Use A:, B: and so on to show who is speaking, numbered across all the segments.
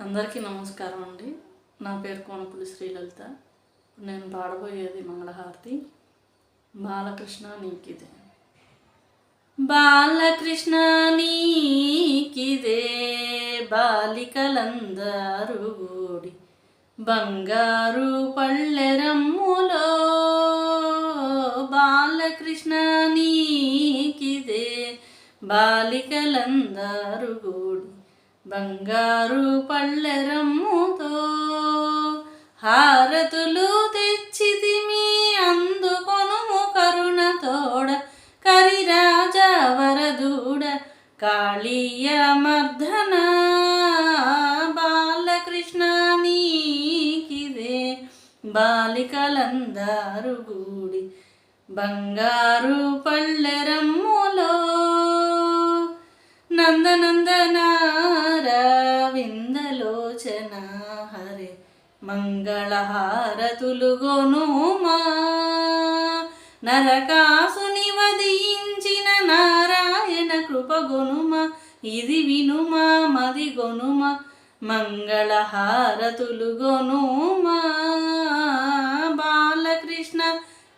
A: అందరికీ నమస్కారం అండి. నా పేరు కోనపులి శ్రీలలిత. నేను పాడబోయేది మంగళహారతి. బాలకృష్ణ నీకిదే. బాలకృష్ణ నీకిదే బాలికలందరూ గూడి బంగారు పళ్ళెరమ్ములో. బాలకృష్ణ నీకిదే బాలికలందరూ గూడి బంగారు పళ్ళెరమ్ముతో హారతులు తెచ్చితిమి అందుకొనుము కరుణతోడ కరిరాజా వరదూడ కాళీయ మర్ధన బాలకృష్ణ నీకిదే. బాలికలందారు గూడి బంగారు పళ్ళెరమ్ములో నందనందనా లోచన హరే మంగళహారతులుగొనుమా నరకాసుని వదించిన నారాయణ కృపగొనుమ ఇది వినుమా మది గొనుమ మంగళహారతులు గొనుమా బాలకృష్ణ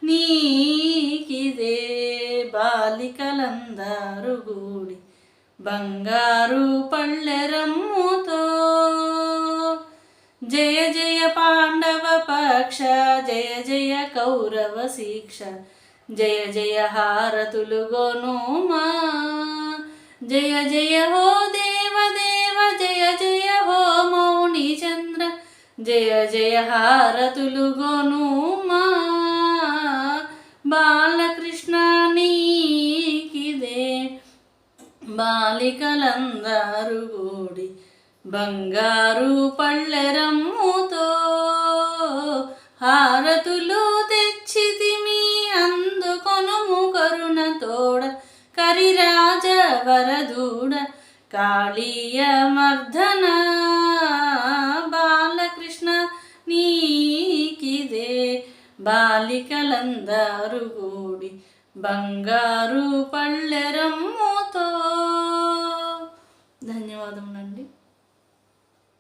A: నీకిదే బాలికలందరు గూడి. బంగారు పళ్ళెరం జయ జయ పాండవ పక్ష జయ జయ కౌరవ శిక్ష జయ జయ హారతులు గోనుమా జయ జయ హో దేవ దేవ జయ జయ హో మౌని చంద్ర జయ జయ హారతులు గోనుమా బాలకృష్ణ నీకిదే బాలికలందరూ గూడి బంగారు పళ్ళెరమ్ముతో హారతులు తెచ్చితిమి అందుకొనుము కరుణతోడ కరిరాజ వరదూడ కాళీయ మర్దన బాలకృష్ణ నీకిదే బాలికలందరు కూడి బంగారు పళ్ళెరమ్ముతో